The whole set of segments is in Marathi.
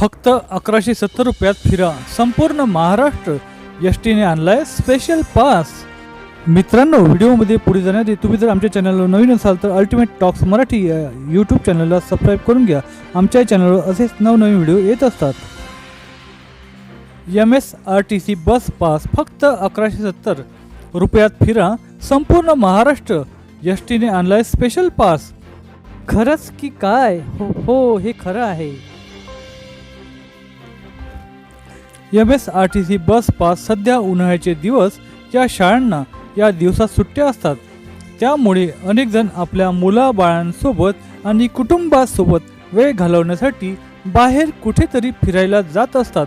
फक्त अकराशे सत्तर रुपयात फिरा. संपूर्ण महाराष्ट्र एस टीने आणलाय स्पेशल पास मित्रांनो व्हिडिओमध्ये पुढे जाण्याआधी तुम्ही जर आमच्या चॅनलवर नवीन असाल तर अल्टिमेट टॉक्स मराठी या यूट्यूब चॅनलला सबस्क्राईब करून घ्या. आमच्या चॅनलवर असेच नवनवीन व्हिडिओ येत असतात. M S R T C bus pass फक्त अकराशे सत्तर रुपयात फिरा. संपूर्ण महाराष्ट्र एस टीने आणलाय स्पेशल पास खरंच की काय? हो हो हे खरं आहे. M S R T C bus pass सध्या उन्हाळ्याचे दिवस या शाळांना या दिवसात सुट्ट्या असतात. त्यामुळे अनेकजण आपल्या मुलाबाळांसोबत आणि कुटुंबासोबत वेळ घालवण्यासाठी बाहेर कुठेतरी फिरायला जात असतात.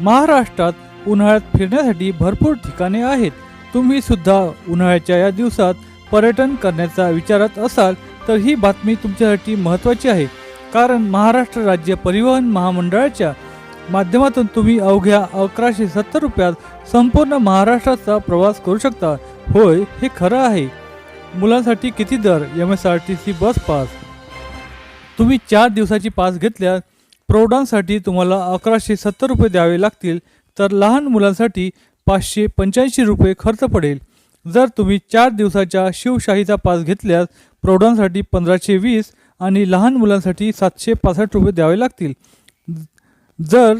महाराष्ट्रात उन्हाळ्यात फिरण्यासाठी भरपूर ठिकाणे आहेत. तुम्ही सुद्धा उन्हाळ्याच्या या दिवसात पर्यटन करण्याचा विचारात असाल तर ही बातमी तुमच्यासाठी महत्त्वाची आहे. कारण महाराष्ट्र राज्य परिवहन महामंडळाच्या माध्यमातून तुम्ही अवघ्या अकराशे सत्तर रुपयात संपूर्ण महाराष्ट्राचा प्रवास करू शकता. होय हे खरं आहे. मुलांसाठी किती दर? M S R T C bus pass. तुम्ही चार दिवसाची पास घेतल्यास प्रौढांसाठी तुम्हाला अकराशे सत्तर रुपये द्यावे लागतील तर लहान मुलांसाठी पाचशे पंच्याऐंशी रुपये खर्च पडेल. जर तुम्ही चार दिवसाच्या शिवशाहीचा पास घेतल्यास प्रौढांसाठी पंधराशे वीस आणि लहान मुलांसाठी सातशे पासष्ट रुपये द्यावे लागतील. जर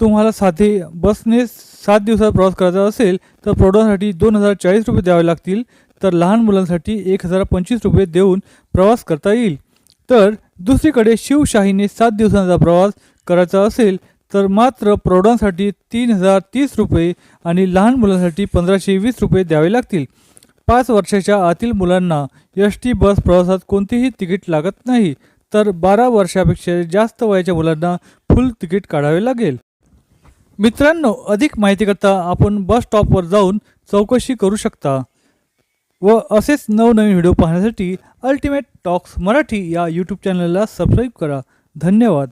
तुम्हाला साधे बसने सात दिवसात प्रवास करायचा असेल तर प्रौढांसाठी दोन हजार चाळीस रुपये द्यावे लागतील. तर लहान मुलांसाठी एक हजार पंचवीस रुपये देऊन प्रवास करता येईल. तर दुसरीकडे शिवशाहीने सात दिवसांचा प्रवास करायचा असेल तर मात्र प्रौढांसाठी तीन हजार तीस रुपये आणि लहान मुलांसाठी पंधराशे वीस रुपये द्यावे लागतील. पाच वर्षाच्या आतील मुलांना एस टी बस प्रवासात कोणतेही तिकीट लागत नाही. तर बारा वर्षापेक्षा जास्त वयाच्या मुलांना फुल तिकीट काढावे लागेल. मित्रांनो अधिक माहितीकरता आपण बस स्टॉपवर जाऊन चौकशी करू शकता. व असेच नवनवीन व्हिडिओ पाहण्यासाठी अल्टिमेट टॉक्स मराठी या यूट्यूब चॅनलला सबस्क्राईब करा. धन्यवाद.